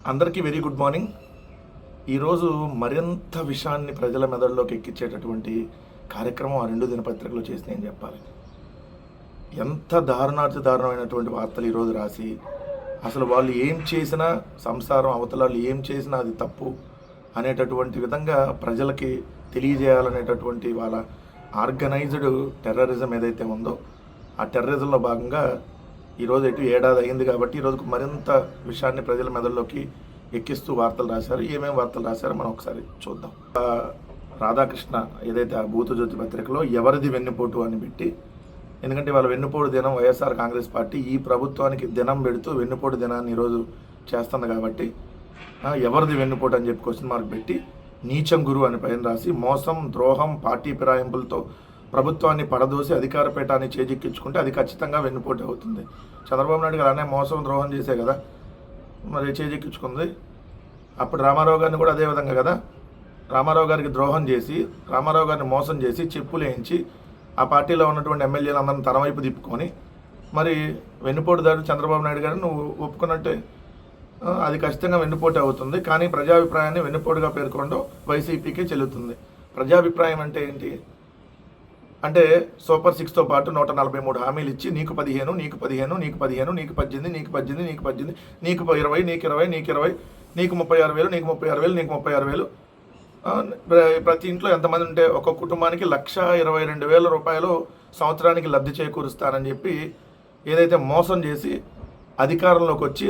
అందరికీ very good morning. ఈరోజు మరింత విషయాన్ని ప్రజల మెదడులోకి ఎక్కించేటటువంటి కార్యక్రమం ఆ రెండు దినపత్రికలు చేసినాయని చెప్పాలి? ఎంత దారుణార్థ దారుణమైనటువంటి వార్తలు ఈరోజు రాసి అసలు వాళ్ళు ఏం చేసినా సంసారం అవతల ఏం చేసినా అది తప్పు అనేటటువంటి విధంగా ప్రజలకి తెలియజేయాలనేటటువంటి వాళ్ళ ఆర్గనైజ్డ్ టెర్రరిజం ఏదైతే ఉందో ఆ టెర్రరిజంలో భాగంగా ఈరోజు ఎటు ఏడాది అయింది కాబట్టి ఈరోజు మరింత విషయాన్ని ప్రజల మెదడులోకి ఎక్కిస్తూ వార్తలు రాశారు. ఏమేమి వార్తలు రాశారో మనం ఒకసారి చూద్దాం. రాధాకృష్ణ ఏదైతే ఆ భూతజ్యోతి పత్రికలో ఎవరిది వెన్నుపోటు అని పెట్టి ఎందుకంటే వాళ్ళ వెన్నుపోటు దినం వైఎస్ఆర్ కాంగ్రెస్ పార్టీ ఈ ప్రభుత్వానికి దినం పెడుతూ వెన్నుపోటు దినాన్ని ఈరోజు చేస్తుంది కాబట్టి ఎవరిది వెన్నుపోటు అని చెప్పి క్వశ్చన్ మార్క్ పెట్టి నీచం గురు అని పైన రాసి మోసం ద్రోహం పార్టీ ఫిరాయింపులతో ప్రభుత్వాన్ని పడదోసి అధికార పీఠాన్ని చేజిక్కించుకుంటే అది ఖచ్చితంగా వెన్నుపోటు అవుతుంది. చంద్రబాబు నాయుడు గారు అనే మోసం ద్రోహం చేసే కదా? మరి చేజిక్కించుకుంది. అప్పుడు రామారావు గారిని కూడా అదే విధంగా కదా? రామారావు గారికి ద్రోహం చేసి రామారావు గారిని మోసం చేసి చెప్పులు వేయించి ఆ పార్టీలో ఉన్నటువంటి ఎమ్మెల్యేలు అందరిని తన వైపు తిప్పుకొని మరి వెన్నుపోటుదారు చంద్రబాబు నాయుడు గారిని నువ్వు ఒప్పుకున్నట్టే అది ఖచ్చితంగా వెన్నుపోటు అవుతుంది. కానీ ప్రజాభిప్రాయాన్ని వెన్నుపోటుగా పేర్కొనడం వైసీపీకే చెల్లుతుంది. ప్రజాభిప్రాయం అంటే ఏంటి? అంటే సూపర్ సిక్స్తో పాటు నూట నలభై మూడు హామీలు ఇచ్చి నీకు పదిహేను నీకు పదిహేను నీకు పదిహేను నీకు పద్దెనిమిది నీకు పద్దెనిమిది నీకు పద్దెనిమిది నీకు ఇరవై నీకు ఇరవై నీకు ఇరవై నీకు ముప్పై ఆరు వేలు నీకు ముప్పై ఆరు వేలు నీకు ముప్పై ఆరు వేలు. ప్రతి ఇంట్లో ఎంతమంది ఉంటే ఒక కుటుంబానికి లక్ష ఇరవై రెండు వేల రూపాయలు సంవత్సరానికి లబ్ధి చేకూరుస్తానని చెప్పి ఏదైతే మోసం చేసి అధికారంలోకి వచ్చి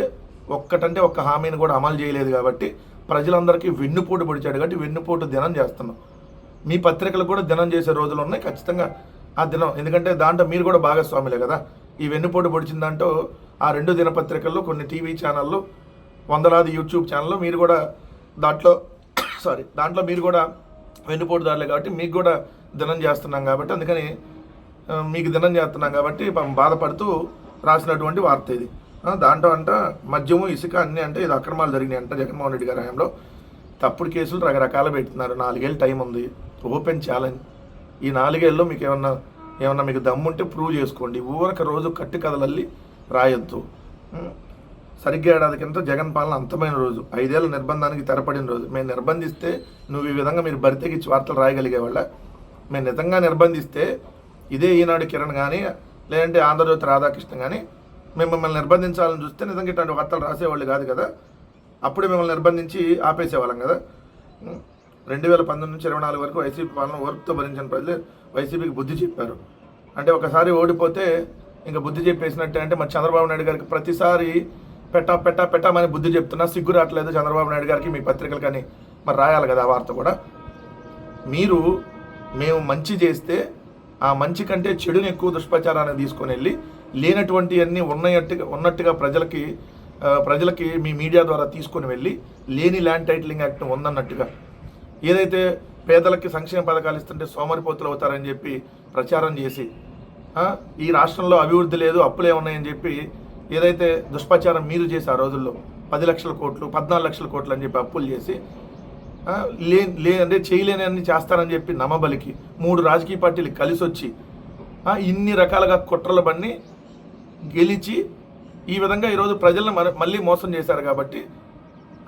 ఒక్కటంటే ఒక్క హామీని కూడా అమలు చేయలేదు కాబట్టి ప్రజలందరికీ వెన్నుపోటు పొడిచాడు కాబట్టి వెన్నుపోటు దినం చేస్తున్నాం. మీ పత్రికలు కూడా దినం చేసే రోజులు ఉన్నాయి ఖచ్చితంగా ఆ దినం. ఎందుకంటే దాంట్లో మీరు కూడా భాగస్వాములే కదా. ఈ వెన్నుపోటు పొడిచిందంటూ దాంట్లో ఆ రెండు దినపత్రికల్లో కొన్ని టీవీ ఛానళ్ళు వందలాది యూట్యూబ్ ఛానల్లో మీరు కూడా దాంట్లో సారీ దాంట్లో మీరు కూడా వెన్నుపోటుదారులే కాబట్టి మీకు కూడా దినం చేస్తున్నాం కాబట్టి అందుకని మీకు దినం చేస్తున్నాం కాబట్టి బాధపడుతూ రాసినటువంటి వార్త ఇది. దాంట్లో అంట మద్యము ఇసుక అన్నీ అంటే ఇది అక్రమాలు జరిగినాయి అంట జగన్మోహన్ రెడ్డి గారి హయాంలో. తప్పుడు కేసులు రకరకాలు పెడుతున్నారు. నాలుగేళ్ళు టైం ఉంది. Open challenge. ఈ నాలుగేళ్ళలో మీకు ఏమన్నా ఏమన్నా మీకు దమ్ముంటే ప్రూవ్ చేసుకోండి. ఊరక రోజు కట్టి కథలల్లి రాయొద్దు. సరిగ్గా ఏడాది కింద జగన్ పాలన అంతమైన రోజు. ఐదేళ్ళ నిర్బంధానికి తెరపడిన రోజు. మేము నిర్బంధిస్తే నువ్వు ఈ విధంగా మీరు బరితెగించి వార్తలు రాయగలిగే వాళ్ళ మేము నిజంగా నిర్బంధిస్తే ఇదే ఈనాడు కిరణ్ కానీ లేదంటే ఆంధ్రజ్యోతి రాధాకృష్ణ కానీ మేము మిమ్మల్ని నిర్బంధించాలని చూస్తే నిజంగా ఇట్లాంటి వార్తలు రాసేవాళ్ళు కాదు కదా? అప్పుడే మిమ్మల్ని నిర్బంధించి ఆపేసేవాళ్ళం కదా? రెండు వేల పంతొమ్మిది నుంచి ఇరవై నాలుగు వరకు వైసీపీ పాలన ఓర్పుతో భరించిన ప్రజలు వైసీపీకి బుద్ధి చెప్పారు. అంటే ఒకసారి ఓడిపోతే ఇంకా బుద్ధి చెప్పేసినట్టే అంటే మరి చంద్రబాబు నాయుడు గారికి ప్రతిసారి పెట్టా పెట్టా పెట్టామని బుద్ధి చెప్తున్నా సిగ్గు రావట్లేదు చంద్రబాబు నాయుడు గారికి మీ పత్రికలు కానీ మరి రాయాలి కదా ఆ వార్త కూడా. మీరు మేము మంచి చేస్తే ఆ మంచి కంటే చెడుని ఎక్కువ దుష్ప్రచారాన్ని తీసుకొని వెళ్ళి లేనటువంటి అన్నీ ఉన్నట్టుగా ఉన్నట్టుగా ప్రజలకి ప్రజలకి మీ మీడియా ద్వారా తీసుకొని వెళ్ళి లేని ల్యాండ్ టైటిలింగ్ యాక్ట్ ఉందన్నట్టుగా ఏదైతే పేదలకి సంక్షేమ పథకాలు ఇస్తుంటే సోమరిపోతులు అవుతారని చెప్పి ప్రచారం చేసి ఈ రాష్ట్రంలో అభివృద్ధి లేదు అప్పులే ఉన్నాయని చెప్పి ఏదైతే దుష్ప్రచారం మీరు చేసి ఆ రోజుల్లో పది లక్షల కోట్లు పద్నాలుగు లక్షల కోట్లు అని చెప్పి అప్పులు చేసి లే లే అంటే చేయలేని అన్ని చేస్తారని చెప్పి నమ్మబలికి మూడు రాజకీయ పార్టీలు కలిసి వచ్చి ఇన్ని రకాలుగా కుట్రలు బండి గెలిచి ఈ విధంగా ఈరోజు ప్రజలను మళ్ళీ మోసం చేశారు కాబట్టి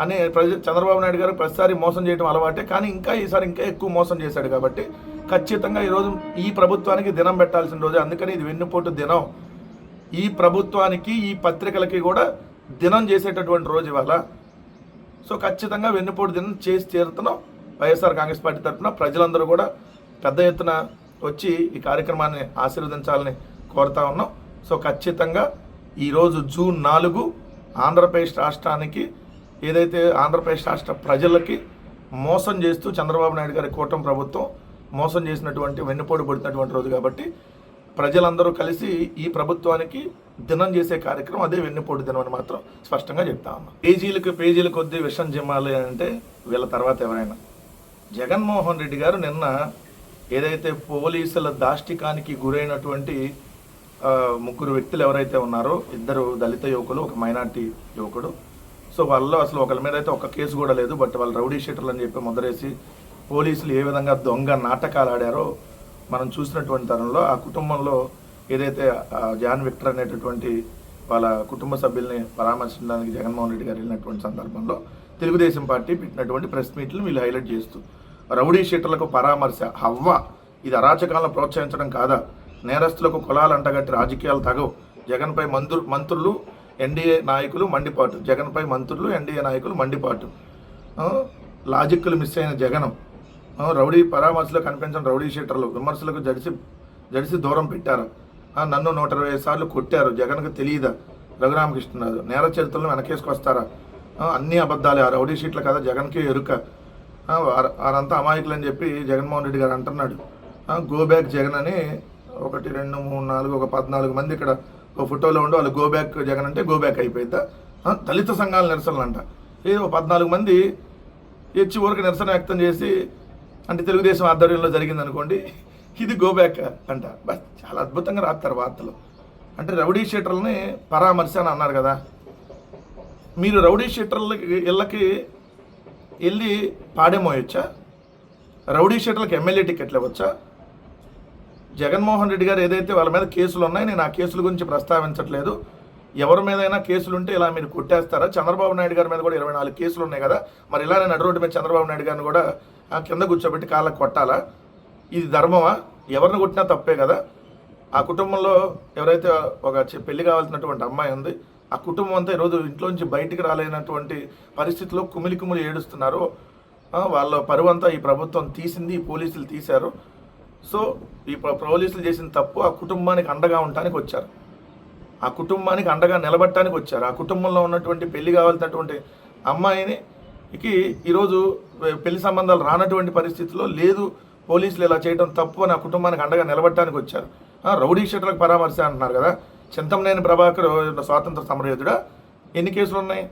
అనే ప్రజ చంద్రబాబు నాయుడు గారు ప్రతిసారి మోసం చేయడం అలవాటే కానీ ఇంకా ఈసారి ఇంకా ఎక్కువ మోసం చేశాడు కాబట్టి ఖచ్చితంగా ఈరోజు ఈ ప్రభుత్వానికి దినం పెట్టాల్సిన రోజు. అందుకని ఇది వెన్నుపోటు దినం. ఈ ప్రభుత్వానికి ఈ పత్రికలకి కూడా దినం చేసేటటువంటి రోజు ఇవాళ. సో ఖచ్చితంగా వెన్నుపోటు దినం చేసి తీరుతున్నాం. వైఎస్ఆర్ కాంగ్రెస్ పార్టీ తరఫున ప్రజలందరూ కూడా పెద్ద ఎత్తున వచ్చి ఈ కార్యక్రమాన్ని ఆశీర్వదించాలని కోరుతా ఉన్నాం. సో ఖచ్చితంగా ఈరోజు జూన్ నాలుగు ఆంధ్రప్రదేశ్ రాష్ట్రానికి ఏదైతే ఆంధ్రప్రదేశ్ రాష్ట్ర ప్రజలకి మోసం చేస్తూ చంద్రబాబు నాయుడు గారి కూటమి ప్రభుత్వం మోసం చేసినటువంటి వెన్నుపోటు పడుతున్నటువంటి రోజు కాబట్టి ప్రజలందరూ కలిసి ఈ ప్రభుత్వానికి దినం చేసే కార్యక్రమం అదే వెన్నుపోటు దినం అని మాత్రం స్పష్టంగా చెప్తా ఉన్నాం. పేజీలకు పేజీల కొద్దీ విషం జిమ్మాలి అంటే వీళ్ళ తర్వాత ఎవరైనా. జగన్మోహన్ రెడ్డి గారు నిన్న ఏదైతే పోలీసుల దాష్టికానికి గురైనటువంటి ముగ్గురు వ్యక్తులు ఎవరైతే ఉన్నారో ఇద్దరు దళిత యువకులు ఒక మైనార్టీ యువకుడు సో వాళ్ళలో అసలు ఒకరి మీద అయితే ఒక కేసు కూడా లేదు బట్ వాళ్ళు రౌడీ షీటర్లు అని చెప్పి ముద్రేసి పోలీసులు ఏ విధంగా దొంగ నాటకాలు ఆడారో మనం చూసినటువంటి తరంలో ఆ కుటుంబంలో ఏదైతే జాన్ విక్టర్ అనేటటువంటి వాళ్ళ కుటుంబ సభ్యుల్ని పరామర్శించడానికి జగన్మోహన్ రెడ్డి గారు వెళ్ళినటువంటి సందర్భంలో తెలుగుదేశం పార్టీ పెట్టినటువంటి ప్రెస్ మీట్లు వీళ్ళు హైలైట్ చేస్తూ రౌడీ షీటర్లకు పరామర్శ హవ్వ ఇది అరాచకాలను ప్రోత్సహించడం కాదా? నేరస్తులకు కులాలు అంటగట్టి రాజకీయాలు తగవు జగన్పై మంత్రు మంత్రులు ఎన్డీఏ నాయకులు మండిపాటు. జగన్పై మంత్రులు ఎన్డీఏ నాయకులు మండిపాటు. లాజిక్లు మిస్ అయిన జగనం. రౌడీ పరామర్శలో కనిపించిన రౌడీ షీటర్లు విమర్శలకు జడిసి జడిసి దూరం పెట్టారు. నన్ను నూట ఇరవై సార్లు కొట్టారు. జగన్కు తెలియదా రఘురామకృష్ణరాజు నేర చరిత్రలను వెనకేసుకొస్తారా? అన్ని అబద్ధాలే. ఆ రౌడీ షీట్ల కదా జగన్కి ఎరుక. వారంతా అమాయకులు అని చెప్పి జగన్మోహన్ రెడ్డి గారు అంటున్నాడు. గో బ్యాక్ జగన్ అని ఒకటి రెండు మూడు నాలుగు ఒక పద్నాలుగు మంది ఇక్కడ ఒక ఫోటోలో ఉండి వాళ్ళు గో బ్యాక్ జగన్ అంటే గో బ్యాక్ అయిపోయిద్దా? దళిత సంఘాల నిరసనలు అంట ఇది ఒక పద్నాలుగు మంది ఇచ్చి ఊరికి నిరసన వ్యక్తం చేసి అంటే తెలుగుదేశం ఆధ్వర్యంలో జరిగింది అనుకోండి ఇది గో బ్యాక్ అంట. బస్ చాలా అద్భుతంగా రాస్తారు వార్తలు. అంటే రౌడీ షీటర్లని పరామర్శ అని అన్నారు కదా. మీరు రౌడీ షీటర్లకి ఇళ్ళకి వెళ్ళి పాడేమోయొచ్చా రౌడీ షీటర్లకు ఎమ్మెల్యే టికెట్లు ఇవ్వచ్చా? జగన్మోహన్ రెడ్డి గారు ఏదైతే వాళ్ళ మీద కేసులు ఉన్నాయి నేను ఆ కేసుల గురించి ప్రస్తావించట్లేదు. ఎవరి మీదైనా కేసులు ఉంటే ఇలా మీరు కొట్టేస్తారా? చంద్రబాబు నాయుడు గారి మీద కూడా ఇరవై నాలుగు కేసులు ఉన్నాయి కదా. మరి ఇలా నేను రోడ్డు మీద చంద్రబాబు నాయుడు గారిని కూడా కింద కూర్చోబెట్టి కాళ్ళకు కొట్టాలా? ఇది ధర్మమా? ఎవరిని కొట్టినా తప్పే కదా. ఆ కుటుంబంలో ఎవరైతే ఒక పెళ్ళి కావాల్సినటువంటి అమ్మాయి ఉంది ఆ కుటుంబం అంతా ఈరోజు ఇంట్లోంచి బయటికి రాలేనటువంటి పరిస్థితిలో కుమిలి కుమిలి ఏడుస్తున్నారు వాళ్ళ పరువంతా ఈ ప్రభుత్వం తీసింది ఈ పోలీసులు తీశారు. సో ఈ ప్ర- పోలీసులు చేసిన తప్పు ఆ కుటుంబానికి అండగా ఉండటానికి వచ్చారు. ఆ కుటుంబానికి అండగా నిలబడటానికి వచ్చారు. ఆ కుటుంబంలో ఉన్నటువంటి పెళ్ళి కావాల్సినటువంటి అమ్మాయిని కి ఈరోజు పెళ్ళి సంబంధాలు రానటువంటి పరిస్థితిలో లేదు పోలీసులు ఇలా చేయడం తప్పు అని ఆ కుటుంబానికి అండగా నిలబడటానికి వచ్చారు. రౌడీ షీటర్లకు పరామర్శ అంటున్నారు కదా. చింతమనేని ప్రభాకర్ స్వాతంత్ర సమరయోధుడా? ఎన్ని కేసులు ఉన్నాయి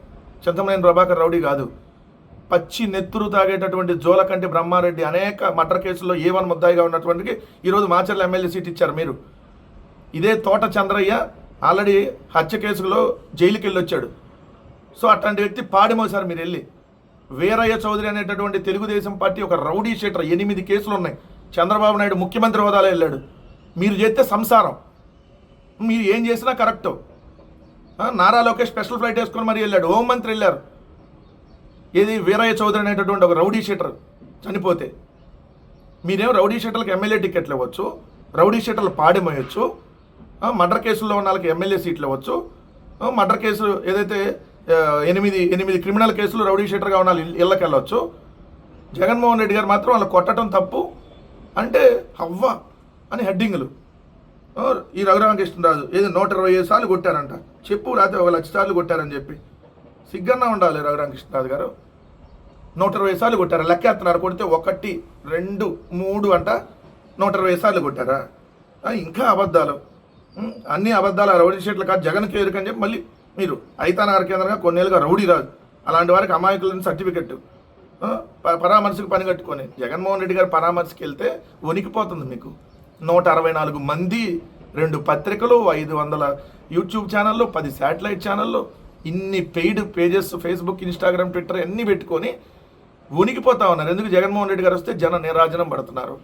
చింతమనేని ప్రభాకర్ రౌడీ కాదు. పచ్చి నెత్తురు తాగేటటువంటి జోలకంటి బ్రహ్మారెడ్డి అనేక మటర్ కేసుల్లో ఏ వన్ ముద్దాయిగా ఉన్నటువంటికి ఈరోజు మాచర్ల ఎమ్మెల్యే సీట్ ఇచ్చారు మీరు. ఇదే తోట చంద్రయ్య ఆల్రెడీ హత్య కేసులో జైలుకి వెళ్ళొచ్చాడు. సో అట్లాంటి వ్యక్తి పాడిమోసారు మీరు వెళ్ళి. వీరయ్య చౌదరి అనేటటువంటి తెలుగుదేశం పార్టీ ఒక రౌడీ షీటర్. ఎనిమిది కేసులు ఉన్నాయి. చంద్రబాబు నాయుడు ముఖ్యమంత్రి హోదాలో వెళ్ళాడు. మీరు చేస్తే సంసారం. మీరు ఏం చేసినా correct. Nara Lokesh special flight వేసుకొని మరి వెళ్ళాడు. హోంమంత్రి వెళ్ళారు. ఏది వీరయ్య చౌదరి అనేటటువంటి ఒక రౌడీ షీటర్ చనిపోతే మీరేం రౌడీ షీటర్లకు ఎమ్మెల్యే టికెట్లు ఇవ్వచ్చు రౌడీ షీటర్లు పాడేమోయచ్చు మర్డర్ కేసుల్లో ఉన్న వాళ్ళకి ఎమ్మెల్యే సీట్లు ఇవ్వచ్చు మర్డర్ కేసు ఏదైతే ఎనిమిది ఎనిమిది క్రిమినల్ కేసులు రౌడీ షీటర్గా ఉన్న వాళ్ళు ఇళ్ళకి వెళ్ళొచ్చు జగన్మోహన్ రెడ్డి గారు మాత్రం వాళ్ళు కొట్టడం తప్పు అంటే హవ్వ అని హెడ్డింగ్లు. ఈ రఘురామకృష్ణరాజు ఏదో నూట ఇరవై ఐదు సార్లు కొట్టారంట చెప్పు రాత్రి ఒక లక్ష సార్లు కొట్టారని చెప్పి. సిగ్గన్నా ఉండాలి రఘురామకృష్ణరాజు గారు. నూట ఇరవై సార్లు కొట్టారా? లెక్కేస్తున్నారు కొడితే ఒకటి రెండు మూడు అంట నూట ఇరవై సార్లు కొట్టారా? ఇంకా అబద్ధాలు. అన్ని అబద్ధాలు ఆ రౌడీ షీట్లు కాదు. జగన్ కేరుకని చెప్పి మళ్ళీ మీరు ఐతానగర్ కేంద్రంగా కొన్నేళ్ళుగా రౌడీ రాదు అలాంటి వారికి అమాయకులని సర్టిఫికెట్ పరామర్శకు పని కట్టుకొని. జగన్మోహన్ రెడ్డి గారు పరామర్శకి వెళ్తే వణికిపోతుంది మీకు. నూట అరవై నాలుగు మంది రెండు పత్రికలు ఐదు వందల యూట్యూబ్ ఛానళ్ళు పది శాటిలైట్ ఛానళ్ళు ఇన్ని paid pages Facebook Instagram Twitter అన్నీ పెట్టుకొని ఉనికిపోతా ఉన్నారు. ఎందుకు? జగన్మోహన్ రెడ్డి గారు వస్తే జన నిరాజనం పడుతున్నారు.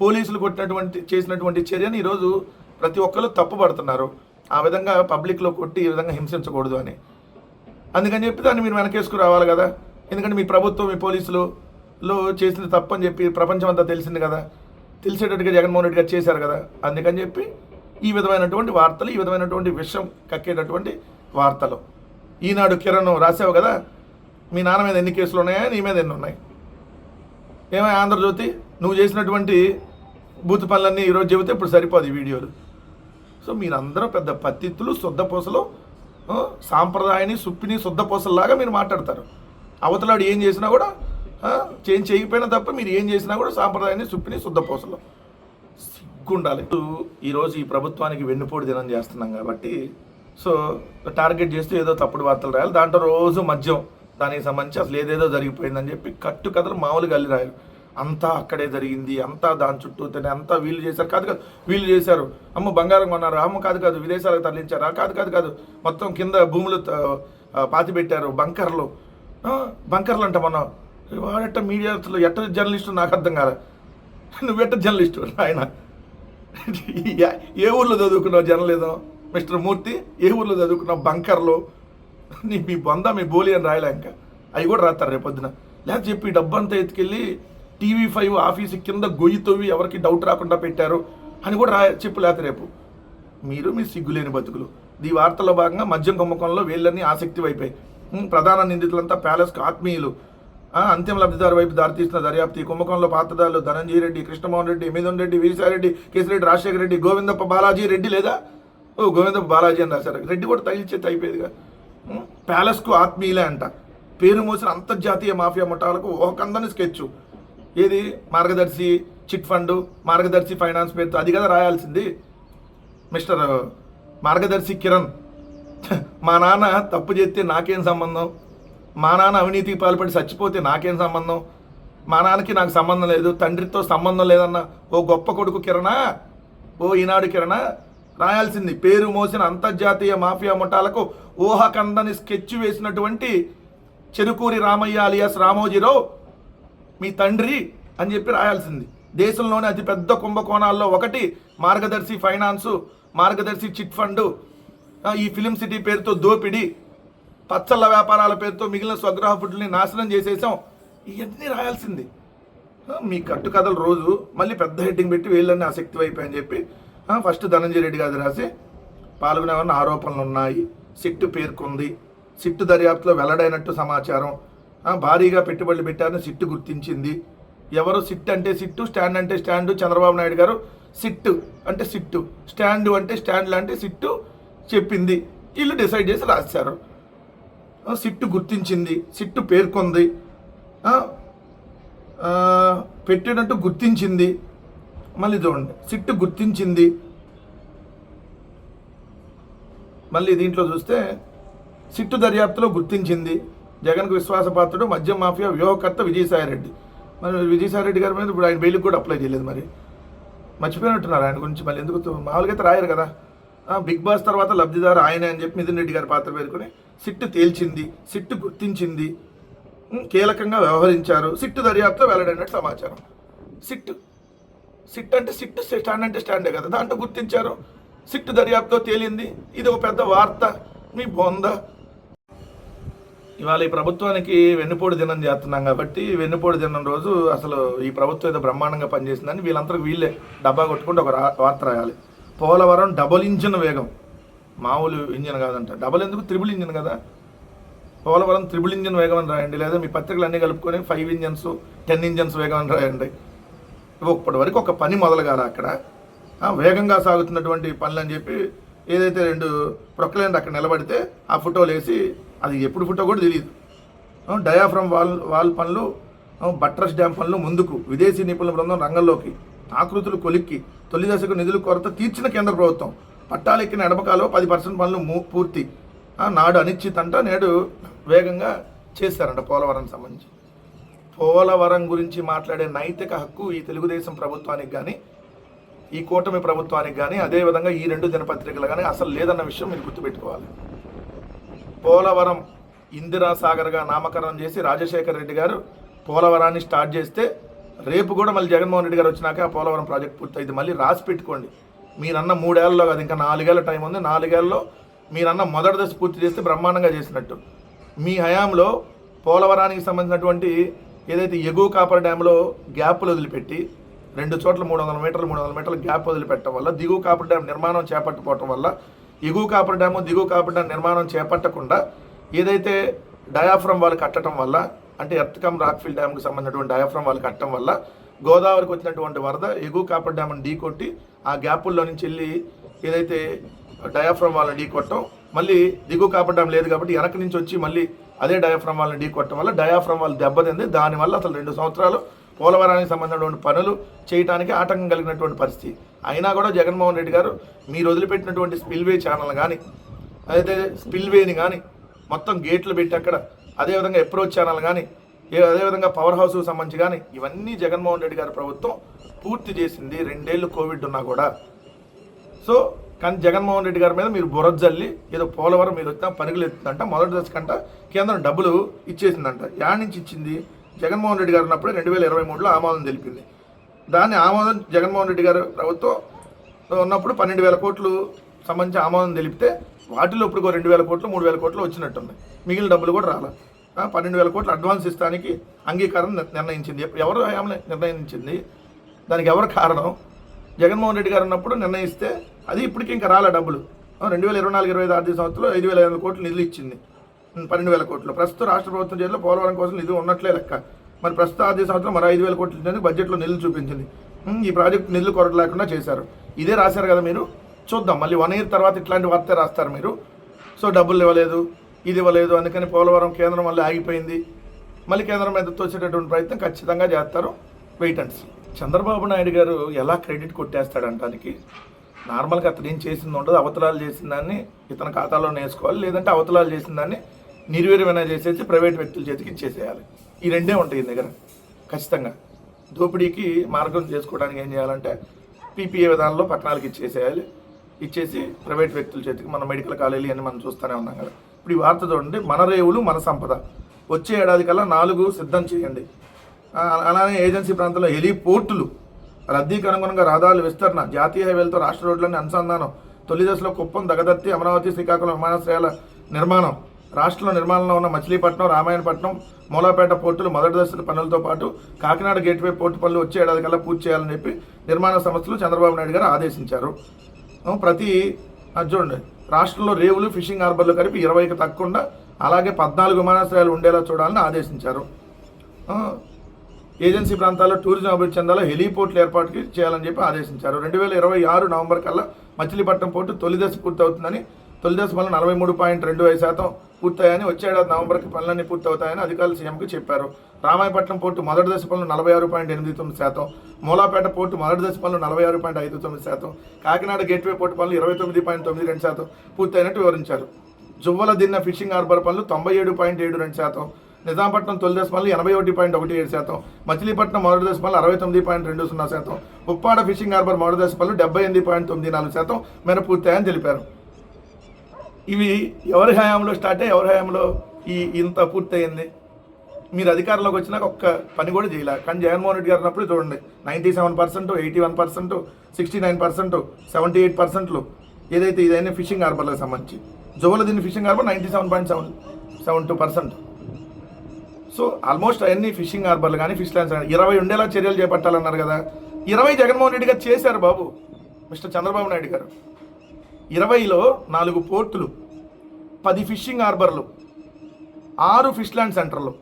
పోలీసులు కొట్టినటువంటి చేసినటువంటి చర్యని ఈరోజు ప్రతి ఒక్కరు తప్పు పడుతున్నారు ఆ విధంగా పబ్లిక్లో కొట్టి ఈ విధంగా హింసించకూడదు అని. అందుకని చెప్పి దాన్ని మీరు వెనకేసుకు రావాలి కదా. ఎందుకంటే మీ ప్రభుత్వం మీ పోలీసులు లో చేసింది తప్పని చెప్పి ప్రపంచం అంతా తెలిసింది కదా. తెలిసేటట్టుగా జగన్మోహన్ రెడ్డి గారు చేశారు కదా. అందుకని చెప్పి ఈ విధమైనటువంటి వార్తలు ఈ విధమైనటువంటి విషయం కక్కేటటువంటి వార్తలు. ఈనాడు కిరణ్ రాసావు కదా? మీ నాన్న మీద ఎన్ని కేసులు ఉన్నాయా? నీ మీద ఎన్ని ఉన్నాయి? ఏమై ఆంధ్రజ్యోతి? నువ్వు చేసినటువంటి బూత్ పనులన్నీ ఈరోజు చెబితే ఇప్పుడు సరిపోదు ఈ వీడియోలు. సో మీరందరూ పెద్ద పత్తిత్తులు శుద్ధపూసలు ఆ, సాంప్రదాయాన్ని సుప్పిని శుద్ధపూసల్లాగా మీరు మాట్లాడతారు. అవతలాడు ఏం చేసినా కూడా చేంజ్ చేయకపోయినా తప్ప మీరు ఏం చేసినా కూడా సాంప్రదాయాన్ని సుప్పిని శుద్ధపూసలు సిగ్గుండాలి. ఈరోజు ఈ ప్రభుత్వానికి వెన్నుపోటు దినం చేస్తున్నాం కాబట్టి సో టార్గెట్ చేస్తూ ఏదో తప్పుడు వార్తలు రాయాలి. దాంట్లో రోజు మద్యం. దానికి సంబంధించి అసలు ఏదేదో జరిగిపోయిందని చెప్పి కట్టు కథలు మామూలుగా అల్లి రాయాలి. అంతా అక్కడే జరిగింది అంతా దాని చుట్టూ తిని అంతా వీళ్ళు చేశారు. కాదు కాదు వీళ్ళు చేశారు. అమ్మ బంగారం కొన్నారు. అమ్మ కాదు కాదు విదేశాలకు తరలించారు? ఆ కాదు కాదు కాదు మొత్తం కింద భూములు త- పాతి పెట్టారు. బంకర్లు. బంకర్లు అంట మనం వాడెట్ట మీడియా ఎట్ట జర్నలిస్టు నాకు అర్థం కాలే. నువ్వెట్ట జర్నలిస్టు ఆయన ఏ ఊర్లో చదువుకున్నావు జర్నలిజం? మిస్టర్ మూర్తి ఏ ఊర్లో చదువుకున్న బంకర్లో నీ మీ బొంద మీ బోలి అని రాయలే ఇంకా. అవి కూడా రాస్తారు రేపు పొద్దున. లేకపోతే చెప్పి డబ్బు అంతా ఎత్తుకెళ్ళి టీవీ ఫైవ్ ఆఫీస్ కింద గొయ్యి తవ్వి ఎవరికి డౌట్ రాకుండా పెట్టారు అని కూడా రా చెప్పు లేకపోతే రేపు. మీరు మీ సిగ్గులేని బతుకులు. ఈ వార్తల్లో భాగంగా మద్యం కుంభకంలో వీళ్ళని ఆసక్తి వైపాయి ప్రధాన నిందితులంతా ప్యాలెస్కు ఆత్మీయులు. అంతిమ లబ్ధిదారు వైపు దారితీసిన దర్యాప్తు ఈ కుంభకోణంలో పాత్రదారులు ధనంజయ రెడ్డి కృష్ణమోహన్ రెడ్డి మిథున్ రెడ్డి వీరసారెడ్డి కేసిరెడ్డి రాజశేఖర రెడ్డి గోవిందప్ప బాలాజీ రెడ్డి లేదా? ఓ గోవింద బాలాజీ అని రాశారు రెడ్డి కూడా తగిలిచేది అయిపోయేదిగా ప్యాలెస్కు ఆత్మీయులే అంట. పేరు మోసిన అంతర్జాతీయ మాఫియా ముఠాలకు ఒకందని స్కెచ్ ఏది? మార్గదర్శి చిట్ ఫండ్ మార్గదర్శి ఫైనాన్స్ పేరుతో అది కదా రాయాల్సింది. మిస్టర్ మార్గదర్శి కిరణ్. మా నాన్న తప్పు చేస్తే నాకేం సంబంధం? మా నాన్న అవినీతికి పాల్పడి చచ్చిపోతే నాకేం సంబంధం? మా నాన్నకి నాకు సంబంధం లేదు తండ్రితో సంబంధం లేదన్న ఓ గొప్ప కొడుకు కిరణా? ఓ ఈనాడు కిరణ? రాయాల్సింది. పేరు మోసిన అంతర్జాతీయ మాఫియా ముఠాలకు ఊహకందని స్కెచ్ వేసినటువంటి చెరుకూరి రామయ్య అలియాస్ రామోజీరావు మీ తండ్రి అని చెప్పి రాయాల్సింది. దేశంలోనే అతిపెద్ద కుంభకోణాల్లో ఒకటి Margadarsi finance Margadarsi chit fund ఈ ఫిలిం సిటీ పేరుతో దోపిడి పచ్చళ్ళ వ్యాపారాల పేరుతో మిగిలిన స్వగ్రహ ఫుడ్ని నాశనం చేసేసాం. ఇవన్నీ రాయాల్సింది. మీ కట్టుకథలు రోజు మళ్ళీ పెద్ద హెడ్డింగ్ పెట్టి వీళ్ళని ఆసక్తి వైపు అని చెప్పి ఫస్ట్ ధనంజయ రెడ్డి గారు రాసి పాల్గొనేవన్న ఆరోపణలు ఉన్నాయి. సిట్టు పేర్కొంది. సిట్టు దర్యాప్తులో వెల్లడైనట్టు సమాచారం. భారీగా పెట్టుబడులు పెట్టారని సిట్టు గుర్తించింది. ఎవరు సిట్ అంటే సిట్టు స్టాండ్ అంటే స్టాండు? చంద్రబాబు నాయుడు గారు సిట్టు అంటే సిట్టు స్టాండు అంటే స్టాండ్ లాంటి సిట్టు చెప్పింది. వీళ్ళు డిసైడ్ చేసి రాశారు. సిట్టు గుర్తించింది. సిట్టు పేర్కొంది. పెట్టినట్టు గుర్తించింది. మళ్ళీ చూడండి. సిట్టు గుర్తించింది. మళ్ళీ దీంట్లో చూస్తే సిట్టు దర్యాప్తులో గుర్తించింది. జగన్కు విశ్వాసపాత్రుడు మద్యం మాఫియా వ్యూహకర్త విజయసాయిరెడ్డి. మరి విజయసాయిరెడ్డి గారి మీద ఇప్పుడు ఆయన బెయిల్కి కూడా అప్లై చేయలేదు మరి. మర్చిపోయినట్టున్నారు ఆయన గురించి మళ్ళీ. ఎందుకు మామూలుగా అయితే రాయరు కదా. బిగ్ బాస్ తర్వాత లబ్ధిదారు ఆయన అని చెప్పి మిథున్ రెడ్డి గారి పాత్ర పేర్కొని సిట్టు తేల్చింది సిట్టు గుర్తించింది. కీలకంగా వ్యవహరించారు. సిట్టు దర్యాప్తులో వెల్లడైనట్టు సమాచారం. సిట్టు సిట్ అంటే సిట్ స్టాండ్ అంటే స్టాండే కదా. దాంట్లో గుర్తించారు. సిట్ దర్యాప్తులో తేలింది. ఇది ఒక పెద్ద వార్త. మీ బొంద. ఇవాళ ఈ ప్రభుత్వానికి వెన్నుపోటు దినం చేస్తున్నాం కాబట్టి వెన్నుపోటు దినం రోజు అసలు ఈ ప్రభుత్వం ఏదో బ్రహ్మాండంగా పనిచేసిందని వీళ్ళందరూ వీళ్ళే డబ్బా కొట్టుకుంటూ ఒక రా- వార్త రాయాలి. పోలవరం డబుల్ ఇంజిన్ వేగం. మామూలు ఇంజిన్ కాదంట. డబుల్ ఎందుకు? త్రిబుల్ ఇంజిన్ కదా. పోలవరం త్రిబుల్ ఇంజిన్ వేగం అని రాయండి. లేదా మీ పత్రికలు అన్నీ కలుపుకొని ఫైవ్ ఇంజన్స్ టెన్ ఇంజన్స్ వేగం అని రాయండి. ఇప్పటి వరకు ఒక పని మొదలగాల అక్కడ. వేగంగా సాగుతున్నటువంటి పనులు అని చెప్పి ఏదైతే రెండు ప్రొక్లైన్ అక్కడ నిలబడితే ఆ ఫోటోలు వేసి అది ఎప్పుడు ఫోటో కూడా తెలియదు. డయాఫ్రమ్ వాల్ వాల్ పనులు బట్రస్ డ్యామ్ పనులు ముందుకు విదేశీ నిపుణుల బృందం రంగంలోకి ఆకృతులు కొలిక్కి తొలి దశకు నిధుల కొరత తీర్చిన కేంద్ర ప్రభుత్వం పట్టాలెక్కిన ఎడమకాలో పది పర్సెంట్ పనులు పూర్తి. నాడు అనిశ్చిత అంట నేడు వేగంగా చేశారంట పోలవరం సంబంధించి. పోలవరం గురించి మాట్లాడే నైతిక హక్కు ఈ తెలుగుదేశం ప్రభుత్వానికి కానీ ఈ కూటమి ప్రభుత్వానికి కానీ అదేవిధంగా ఈ రెండు దినపత్రికలు కానీ అసలు లేదన్న విషయం మీరు గుర్తుపెట్టుకోవాలి. పోలవరం ఇందిరా సాగర్గా నామకరణం చేసి రాజశేఖర రెడ్డి గారు పోలవరాన్ని స్టార్ట్ చేస్తే రేపు కూడా మళ్ళీ జగన్మోహన్ రెడ్డి గారు వచ్చినాక ఆ పోలవరం ప్రాజెక్ట్ పూర్తయింది. మళ్ళీ రాసి పెట్టుకోండి. మీరన్న మూడేళ్ళలో కాదు ఇంకా నాలుగేళ్ళ టైం ఉంది. నాలుగేళ్ళలో మీరన్న మొదటి దశ పూర్తి చేస్తే బ్రహ్మాండంగా చేసినట్టు. మీ హయాంలో పోలవరానికి సంబంధించినటువంటి ఏదైతే ఎగువ కాపర్ డ్యాంలో గ్యాప్లు వదిలిపెట్టి రెండు చోట్ల మూడు వందల మీటర్లు మూడు వందల మీటర్లు గ్యాప్ వదిలిపెట్టడం వల్ల దిగువ కాపర్ డ్యామ్ నిర్మాణం చేపట్టుకోవటం వల్ల ఎగువ కాపర్ డ్యాము దిగువ కాపర్ డ్యామ్ నిర్మాణం చేపట్టకుండా ఏదైతే డయాఫ్రమ్ వాళ్ళు కట్టడం వల్ల అంటే ఎర్త్కమ్ రాక్ఫిల్ డ్యామ్కి సంబంధించినటువంటి డయాఫ్రమ్ వాళ్ళు కట్టడం వల్ల గోదావరికి వచ్చినటువంటి వరద ఎగువ కాపర్ డ్యామ్ని ఢీకొట్టి ఆ గ్యాపుల్లో నుంచి వెళ్ళి ఏదైతే డయాఫ్రమ్ వాళ్ళని ఢీకొట్టడం మళ్ళీ దిగువ కాపర్ డ్యామ్ లేదు కాబట్టి వెనక నుంచి వచ్చి మళ్ళీ అదే డయాఫ్రమ్ వాళ్ళని ఢీకొట్టడం వల్ల డయాఫ్రమ్ వాళ్ళు దెబ్బతింది. దానివల్ల అసలు రెండు సంవత్సరాలు పోలవరానికి సంబంధించినటువంటి పనులు చేయడానికి ఆటంకం కలిగినటువంటి పరిస్థితి. అయినా కూడా జగన్మోహన్ రెడ్డి గారు మీరు వదిలిపెట్టినటువంటి స్పిల్వే ఛానల్ కానీ అదైతే స్పిల్వేని కానీ మొత్తం గేట్లు పెట్టి అక్కడ అదేవిధంగా అప్రోచ్ ఛానల్ కానీ అదేవిధంగా పవర్ హౌస్కు సంబంధించి కానీ ఇవన్నీ జగన్మోహన్ రెడ్డి గారి ప్రభుత్వం పూర్తి చేసింది రెండేళ్ళు కోవిడ్ ఉన్నా కూడా. సో కానీ జగన్మోహన్ రెడ్డి గారి మీద మీరు బురద జల్లి ఏదో పోలవరం మీరు వచ్చినా పరుగులు ఎత్తుందంట. మొదటి దశ కంట కేంద్రం డబ్బులు ఇచ్చేసిందంట. యాడ్ నుంచి ఇచ్చింది? జగన్మోహన్ రెడ్డి గారు ఉన్నప్పుడు రెండు వేల ఇరవై మూడులో ఆమోదం తెలిపింది. దాన్ని ఆమోదం జగన్మోహన్ రెడ్డి గారు ప్రభుత్వం ఉన్నప్పుడు పన్నెండు వేల కోట్లు సంబంధించి ఆమోదం తెలిపితే వాటిలో ఇప్పుడు రెండు వేల కోట్లు మూడు వేల కోట్లు వచ్చినట్టుంది. మిగిలిన డబ్బులు కూడా రాలే. పన్నెండు వేల కోట్లు అడ్వాన్స్ ఇస్తానికి అంగీకారం నిర్ణయించింది. ఎవరు హయాంలో నిర్ణయించింది? దానికి ఎవరు కారణం? జగన్మోహన్ రెడ్డి గారు ఉన్నప్పుడు నిర్ణయిస్తే అది ఇప్పటికీ ఇంకా రాలే డబ్బులు. రెండు వేల ఇరవై నాలుగు ఇరవై ఐదు ఆర్థిక సంవత్సరంలో ఐదు వేల ఐదు వందల కోట్లు నిధులు ఇచ్చింది. పన్నెండు వేల కోట్లు. ప్రస్తుతం రాష్ట్ర ప్రభుత్వం చేతిలో పోలవరం కోసం నిధులు ఉన్నట్లే లెక్క. మరి ప్రస్తుత ఆర్థిక సంవత్సరం మరో ఐదు వేల కోట్లు ఇచ్చేందుకు బడ్జెట్లో నిధులు చూపించింది. ఈ ప్రాజెక్టు నిధులు కొరత లేకుండా చేశారు. ఇదే రాశారు కదా మీరు? చూద్దాం. మళ్ళీ వన్ ఇయర్ తర్వాత ఇట్లాంటి వార్త రాస్తారు మీరు. సో డబ్బులు ఇవ్వలేదు ఇది ఇవ్వలేదు అందుకని పోలవరం కేంద్రం మళ్ళీ ఆగిపోయింది. మళ్ళీ కేంద్రం మీద తోచేటటువంటి ప్రయత్నం ఖచ్చితంగా చేస్తారు. వెయిట్ అండ్ చంద్రబాబు నాయుడు గారు ఎలా క్రెడిట్ కొట్టేస్తాడంటానికి నార్మల్గా అతను ఏం చేసింది ఉండదు అవతలాలు చేసిన దాన్ని ఇతని ఖాతాలో వేసుకోవాలి లేదంటే అవతలాలు చేసిన దాన్ని నిర్వీర్యమైన చేసేసి ప్రైవేట్ వ్యక్తుల చేతికి ఇచ్చేసేయాలి. ఈ రెండే ఉంటాయి దగ్గర ఖచ్చితంగా. దోపిడీకి మార్గం చేసుకోవడానికి ఏం చేయాలంటే పీపీఏ విధానంలో పట్టణాలకు ఇచ్చేసేయాలి. ఇచ్చేసి ప్రైవేట్ వ్యక్తుల చేతికి మన మెడికల్ కాలేజీ అని మనం చూస్తూనే ఉన్నాం కదా. ఇప్పుడు ఈ వార్త చూడండి మన రేవులు మన సంపద. వచ్చే ఏడాది కల్లా నాలుగు సిద్ధం చేయండి. అలానే ఏజెన్సీ ప్రాంతంలో హెలిపోర్టులు రద్దీకి అనుగుణంగా రహదారుల విస్తరణ జాతీయ హైవేలతో రాష్ట్ర రోడ్లని అనుసంధానం తొలి దశలో కుప్పం దగదత్తి అమరావతి శ్రీకాకుళం విమానాశ్రయాల నిర్మాణం రాష్ట్రంలో నిర్మాణంలో ఉన్న మచిలీపట్నం రామాయణపట్నం మూలాపేట పోర్టులు మొదటి దశల పనులతో పాటు కాకినాడ గేట్వే పోర్టు పనులు వచ్చే ఏడాది కల్లా పూర్తి చేయాలని చెప్పి నిర్మాణ సంస్థలు చంద్రబాబు నాయుడు గారు ఆదేశించారు. ప్రతి చూడండి రాష్ట్రంలో రేవులు ఫిషింగ్ హార్బర్లు కలిపి ఇరవైకి తగ్గకుండా అలాగే పద్నాలుగు విమానాశ్రయాలు ఉండేలా చూడాలని ఆదేశించారు. ఏజెన్సీ ప్రాంతాల్లో టూరిజం అభివృద్ధి చెందాలో హెలీపోర్ట్లు ఏర్పాటుకి చేయాలని చెప్పి ఆదేశించారు. రెండు వేల ఇరవై ఆరు నవంబర్ కల్లా మచిలీపట్నం పోర్టు తొలి దశ పూర్తవుతుందని తొలి దశ పనులు నలభై మూడు పాయింట్ రెండు ఐదు శాతం పూర్తయ్యాయని వచ్చే ఏడాది నవంబర్కి పనులన్నీ పూర్తవుతాయని అధికారులు సీఎంకి చెప్పారు. రామాయపట్నం పోర్టు మొదటి దశ పనులు నలభై ఆరు పాయింట్ ఎనిమిది తొమ్మిది శాతం మూలాపేట పోర్టు మొదటి దశ పనులు నలభై ఆరు పాయింట్ ఐదు తొమ్మిది శాతం కాకినాడ గేట్వే పోర్టు పనులు ఇరవై తొమ్మిది పాయింట్ తొమ్మిది రెండు శాతం పూర్తయినట్టు వివరించారు. జువ్వల దిన్న ఫిషింగ్ హార్బర్ పనులు తొంభై ఏడు పాయింట్ ఏడు రెండు శాతం నిజాంపట్నం తొలి దశ ఎనభై ఒకటి పాయింట్ ఒకటి ఏడు శాతం. మచిలీపట్నం మొదటి దశ అరవై తొమ్మిది పాయింట్ రెండు సున్నా శాతం. ఉప్పాడ ఫిషింగ్ హార్బర్ మొదటి దశ డెబ్బై ఎనిమిది పాయింట్ తొమ్మిది నాలుగు శాతం మేర పూర్తయ్యాయని తెలిపారు. ఇవి ఎవరి హయాంలో స్టార్ట్ అయ్యి ఎవరి హయాంలో ఈ ఇంత పూర్తయింది? మీరు అధికారంలోకి వచ్చినాక ఒక్క పని కూడా చేయలే. కానీ జగన్మోహన్ రెడ్డి గారు ఉన్నప్పుడు చూడండి ninety seven percent eighty one percent sixty nine percent seventy eight పర్సెంట్లు ఏదైతే ఇదైనా ఫిషింగ్ హార్బర్లకు సంబంధించి. జోవల దీని fishing harbour ninety seven point seven seven two percent. So almost అవన్నీ ఫిషింగ్ హార్బర్లు కానీ ఫిష్ ల్యాండ్స్ కానీ. ఇరవై ఉండేలా చర్యలు చేపట్టాలన్నారు కదా. ఇరవై జగన్మోహన్ రెడ్డి గారు చేశారు బాబు మిస్టర్ చంద్రబాబు నాయుడు గారు. ఇరవైలో నాలుగు పోర్టులు పది ఫిషింగ్ హార్బర్లు ఆరు ఫిష్ ల్యాండ్ సెంటర్లు.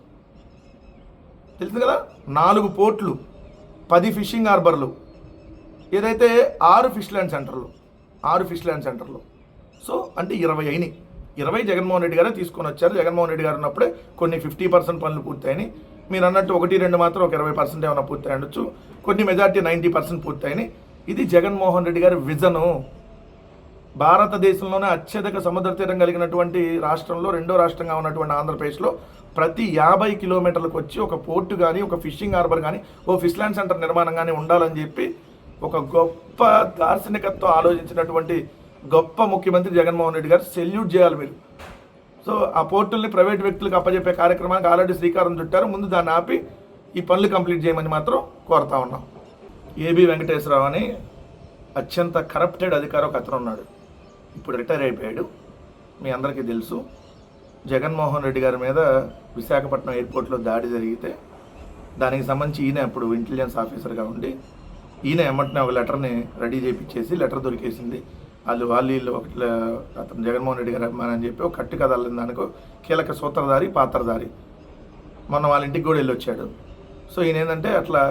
తెలుసు కదా? నాలుగు పోర్ట్లు పది ఫిషింగ్ హార్బర్లు. ఏదైతే ఆరు ఫిష్ ల్యాండ్ సెంటర్లు ఆరు ఫిష్ ల్యాండ్ సెంటర్లు. సో అంటే ఇరవై అయినాయి. ఇరవై జగన్మోహన్ రెడ్డి గారే తీసుకొని వచ్చారు. జగన్మోహన్ రెడ్డి గారు ఉన్నప్పుడే కొన్ని ఫిఫ్టీ పర్సెంట్ పనులు పూర్తయినాయి. మీరు అన్నట్టు ఒకటి రెండు మాత్రం ఒక ఇరవై పర్సెంట్ ఏమైనా పూర్తి ఉండొచ్చు. కొన్ని మెజార్టీ నైంటీ పర్సెంట్ పూర్తయినాయి. ఇది జగన్మోహన్ రెడ్డి గారి విజను. భారతదేశంలోనే అత్యధిక సముద్ర తీరం కలిగినటువంటి రాష్ట్రంలో రెండో రాష్ట్రంగా ఉన్నటువంటి ఆంధ్రప్రదేశ్లో ప్రతి యాభై కిలోమీటర్లకు వచ్చి ఒక పోర్టు కానీ ఒక ఫిషింగ్ హార్బర్ కానీ ఓ ఫిష్ ల్యాండ్ సెంటర్ నిర్మాణం కానీ ఉండాలని చెప్పి ఒక గొప్ప దార్శనికత్వం ఆలోచించినటువంటి గొప్ప ముఖ్యమంత్రి జగన్మోహన్ రెడ్డి గారు సెల్యూట్ చేయాలి మీరు. సో ఆ పోర్టుల్ని ప్రైవేట్ వ్యక్తులకు అప్పజెప్పే కార్యక్రమానికి ఆల్రెడీ శ్రీకారం చుట్టారు. ముందు దాన్ని ఆపి ఈ పనులు కంప్లీట్ చేయమని మాత్రం కోరుతా ఉన్నాం. ఏబి వెంకటేశ్వరరావు అని అత్యంత కరప్టెడ్ అధికారి ఒక అతను ఉన్నాడు. ఇప్పుడు రిటైర్ అయిపోయాడు. మీ అందరికీ తెలుసు. జగన్మోహన్ రెడ్డి గారి మీద విశాఖపట్నం ఎయిర్పోర్ట్లో దాడి జరిగితే దానికి సంబంధించి ఈయన అప్పుడు ఇంటెలిజెన్స్ ఆఫీసర్గా ఉండి ఈయన ఎమ్మటనే ఒక లెటర్ని రెడీ చేయించేసి లెటర్ దొరికేసింది. వాళ్ళు వాళ్ళు వీళ్ళు ఒకటి అతను జగన్మోహన్ రెడ్డి గారు అభిమానం అని చెప్పి ఒక కట్టు కథ దానికి కీలక సూత్రధారి పాత్రధారి. మొన్న వాళ్ళ ఇంటికి కూడా వెళ్ళి వచ్చాడు. సో ఈయన ఏంటంటే అట్లా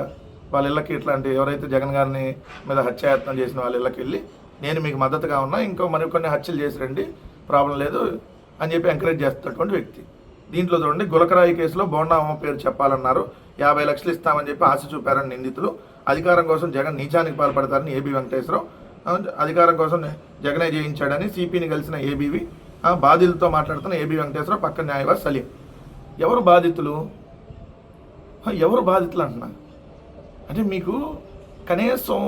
వాళ్ళ ఇళ్ళకి ఇట్లాంటి ఎవరైతే జగన్ గారిని మీద హత్యాయత్నం చేసిన వాళ్ళ ఇళ్ళకి వెళ్ళి నేను మీకు మద్దతుగా ఉన్నా ఇంకో మరికొన్ని హత్యలు చేసి రండి ప్రాబ్లం లేదు అని చెప్పి ఎంకరేజ్ చేస్తున్నటువంటి వ్యక్తి. దీంట్లో చూడండి గులకరాయి కేసులో బోండామ్మ పేరు చెప్పాలన్నారు. యాభై లక్షలు ఇస్తామని చెప్పి ఆశ చూపారని నిందితులు. అధికారం కోసం జగన్ నీచానికి పాల్పడతారని ఏబీ వెంకటేశ్వరరావు. అధికారం కోసం జగనే జయించాడని సిపిని కలిసిన ఏబీవి ఆ, బాధితులతో మాట్లాడుతున్న ఏబీ వెంకటేశ్వరరావు పక్క న్యాయవాది సలీం. ఎవరు బాధితులు? ఎవరు బాధితులు అంటున్నా? అంటే మీకు కనీసం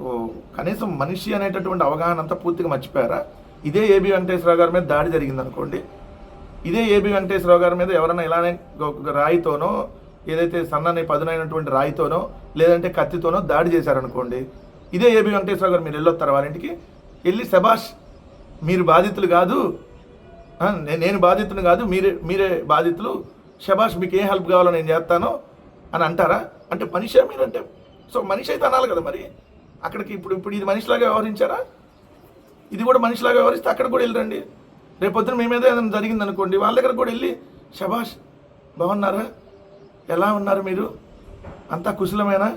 ఓ, కనీసం మనిషి అనేటటువంటి అవగాహన అంతా పూర్తిగా మర్చిపోయారా? ఇదే ఏబి వెంకటేశ్వరరావు గారి మీద దాడి జరిగింది అనుకోండి ఇదే ఏబి వెంకటేశ్వరరావు గారి మీద ఎవరైనా ఇలానే రాయితోనో ఏదైతే సన్నని పదునైనటువంటి రాయితోనో లేదంటే కత్తితోనో దాడి చేశారనుకోండి ఇదే ఏబి వెంకటేశ్వర గారు మీరు వెళ్ళొస్తారు వాళ్ళ ఇంటికి వెళ్ళి శబాష్ మీరు బాధితులు కాదు. నేను బాధితులు కాదు మీరే మీరే బాధితులు. శబాష్ మీకు ఏ హెల్ప్ కావాలో నేను చేస్తాను అని అంటారా? అంటే మనిషే మీరంటే సో మనిషి అయితే అనాలి కదా మరి. అక్కడికి ఇప్పుడు ఇప్పుడు ఇది మనిషిలాగా వ్యవహరించారా? ఇది కూడా మనిషిలాగా వ్యవహరిస్తే అక్కడ కూడా వెళ్ళరండి. రేపొద్దున మీ మీద ఏదైనా జరిగింది అనుకోండి వాళ్ళ దగ్గర కూడా వెళ్ళి శబాష్ బాగున్నారా? ఎలా ఉన్నారు మీరు? అంతా కుశలమేనా?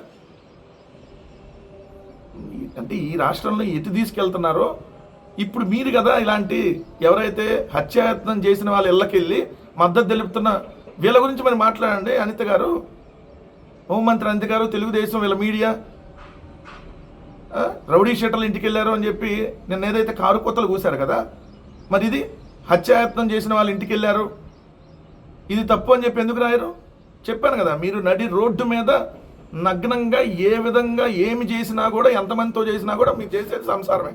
అంటే ఈ రాష్ట్రంలో ఎటు తీసుకెళ్తున్నారో ఇప్పుడు మీరు కదా ఇలాంటి ఎవరైతే హత్యాయత్నం చేసిన వాళ్ళ ఇళ్ళకెళ్ళి మద్దతు తెలుపుతున్న వీళ్ళ గురించి మరి మాట్లాడండి. అనిత గారు హోంమంత్రి అనిత గారు తెలుగుదేశం వీళ్ళ మీడియా రౌడీ షీటర్లు ఇంటికి వెళ్ళారు అని చెప్పి నిన్న ఏదైతే కారు కొత్తలు కూశారు కదా మరి ఇది హత్యాయత్నం చేసిన వాళ్ళు ఇంటికి వెళ్ళారు ఇది తప్పు అని చెప్పి ఎందుకు రాయరు? చెప్పాను కదా మీరు నడి రోడ్డు మీద నగ్నంగా ఏ విధంగా ఏమి చేసినా కూడా ఎంతమందితో చేసినా కూడా మీరు చేసేది సంసారమే.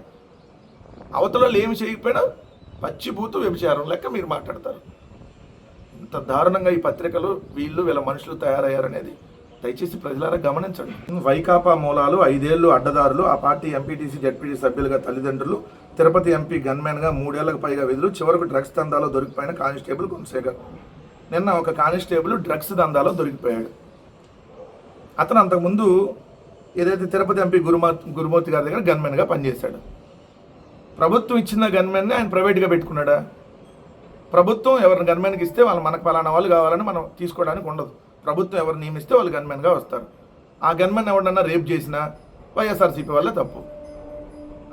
అవతలలో ఏమి చేయకపోయినా పచ్చిబూతు వ్యభిచారం లెక్క మీరు మాట్లాడతారు. ఇంత దారుణంగా ఈ పత్రికలు వీళ్ళు వీళ్ళ మనుషులు తయారయ్యారనేది. దయచేసి ప్రజలారా గమనించండి. వైకాపా మూలాలు ఐదేళ్ళు అడ్డదారులు ఆ పార్టీ ఎంపీటీసీ జడ్పీటీ సభ్యులుగా తల్లిదండ్రులు తిరుపతి ఎంపీ గన్మెన్గా మూడేళ్ళకు పైగా విధులు చివరకు డ్రగ్స్ దందాలో దొరికిపోయిన కానిస్టేబుల్ గుణశేఖర్. నిన్న ఒక కానిస్టేబుల్ డ్రగ్స్ దందాలో దొరికిపోయాడు. అతను అంతకుముందు ఏదైతే తిరుపతి ఎంపీ గురుమా గురుమూర్తి గారి దగ్గర గన్మెన్గా పనిచేశాడు. ప్రభుత్వం ఇచ్చిన గన్మెన్ని ఆయన ప్రైవేట్గా పెట్టుకున్నాడా? ప్రభుత్వం ఎవరిని గన్మెన్కి ఇస్తే వాళ్ళు మనకు పలానా వాళ్ళు కావాలని మనం తీసుకోవడానికి ఉండదు. ప్రభుత్వం ఎవరు నియమిస్తే వాళ్ళు గన్మెన్గా వస్తారు. ఆ గన్మెన్ ఎవరినన్నా రేప్ చేసినా వైఎస్ఆర్సీపీ వల్ల తప్పు.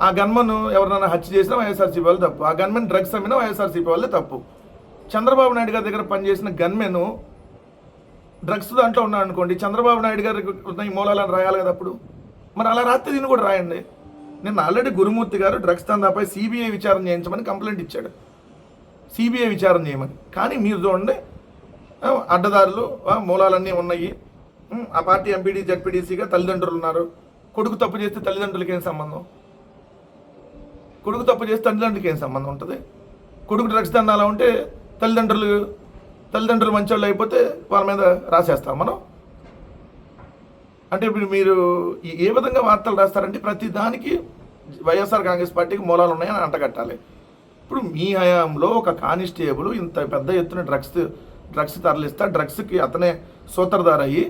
ఆ గన్మన్ ఎవరినైనా హత్య చేసినా వైఎస్ఆర్సీపీ వల్ల తప్పు. ఆ గన్మెన్ డ్రగ్స్ అమ్మినా వైఎస్ఆర్సీపీ వల్ల తప్పు. చంద్రబాబు నాయుడు గారి దగ్గర పనిచేసిన గన్మెన్ డ్రగ్స్ దాంట్లో ఉన్నాడు అనుకోండి చంద్రబాబు నాయుడు గారికి ఉన్న ఈ మూలాలను రాయాలి కదా అప్పుడు? మరి అలా రాస్తే దీన్ని కూడా రాయండి. నిన్న ఆల్రెడీ గురుమూర్తి గారు డ్రగ్స్ దందాపై సిబిఐ విచారణ చేయించమని కంప్లైంట్ ఇచ్చాడు. సిబిఐ విచారణ చేయమని. కానీ మీరు చూడండి అడ్డదారులు మూలాలన్నీ ఉన్నాయి. ఆ పార్టీ ఎంపీడీ జడ్పీడీసీగా తల్లిదండ్రులు ఉన్నారు. కొడుకు తప్పు చేస్తే తల్లిదండ్రులకి ఏం సంబంధం? కొడుకు తప్పు చేస్తే తల్లిదండ్రులకి ఏం సంబంధం ఉంటుంది? కొడుకు డ్రగ్స్ దందాలా ఉంటే తల్లిదండ్రులు తల్లిదండ్రులు మంచోళ్ళు అయిపోతే వాళ్ళ మీద రాసేస్తాం మనం. అంటే ఇప్పుడు మీరు ఏ విధంగా వార్తలు రాస్తారంటే ప్రతి దానికి వైఎస్ఆర్ కాంగ్రెస్ పార్టీకి మూలాలు ఉన్నాయని అంటగట్టాలి. ఇప్పుడు మీ హయాంలో ఒక కానిస్టేబుల్ ఇంత పెద్ద ఎత్తున డ్రగ్స్ డ్రగ్స్ తరలిస్తా డ్రగ్స్కి అతనే సూత్రధార అయ్యి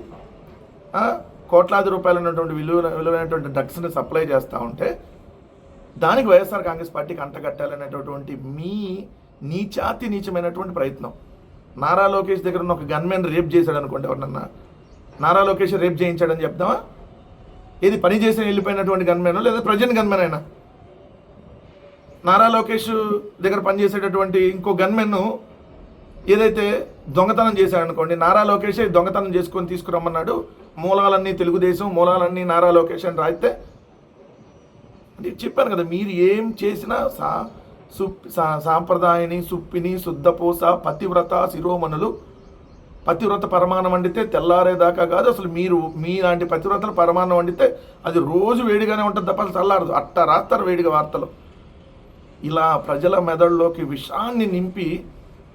కోట్లాది రూపాయలు ఉన్నటువంటి విలువ విలువైనటువంటి డ్రగ్స్ని సప్లై చేస్తూ ఉంటే దానికి వైఎస్ఆర్ కాంగ్రెస్ పార్టీకి అంటగట్టాలనేటటువంటి మీ నీచాతి నీచమైనటువంటి ప్రయత్నం. నారా లోకేష్ దగ్గర ఉన్న ఒక గన్మెన్ రేప్ చేశాడు అనుకోండి ఎవరినన్నా. నారా లోకేష్ రేప్ చేయించాడని చెప్దామా ఏది పని చేసి వెళ్ళిపోయినటువంటి గన్మెన్ లేదా ప్రజెంట్ గన్మెన్ అయినా నారా లోకేష్ దగ్గర పనిచేసేటటువంటి ఇంకో గన్మెన్ ఏదైతే దొంగతనం చేశాడు అనుకోండి నారా లోకేష్ దొంగతనం చేసుకొని తీసుకురమ్మన్నాడు. మూలాలన్నీ తెలుగుదేశం మూలాలన్నీ నారా లోకేష్ అని రాయితే అంటే చెప్పాను కదా మీరు ఏం చేసినా సా సుప్ సా- సాంప్రదాయని సుప్పిని శుద్ధపూస పతివ్రత శిరోమణులు. పతివ్రత పరమాణం వండితే తెల్లారేదాకా కాదు. అసలు మీరు మీలాంటి పతివ్రతలు పరమాణం వండితే అది రోజు వేడిగానే ఉంటుంది తప్ప అసలు చల్లారదు. అట్ట రాస్తారు వేడిగా వార్తలు. ఇలా ప్రజల మెదడులోకి విషాన్ని నింపి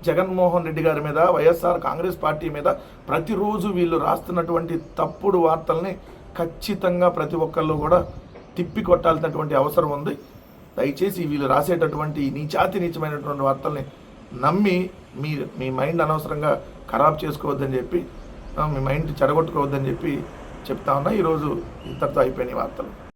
జగన్మోహన్ రెడ్డి గారి మీద వైఎస్ఆర్ కాంగ్రెస్ పార్టీ మీద ప్రతిరోజు వీళ్ళు రాస్తున్నటువంటి తప్పుడు వార్తల్ని ఖచ్చితంగా ప్రతి ఒక్కళ్ళు కూడా తిప్పి కొట్టాల్సినటువంటి అవసరం ఉంది. దయచేసి వీళ్ళు రాసేటటువంటి నీచాతి నీచమైనటువంటి వార్తల్ని నమ్మి మీ మీ మైండ్ అనవసరంగా ఖరాబ్ చేసుకోవద్దని చెప్పి మీ మైండ్ చెడగొట్టుకోవద్దని చెప్పి చెప్తా ఉన్నా. ఈరోజు ఇంతటితో అయిపోయినాయి వార్తలు.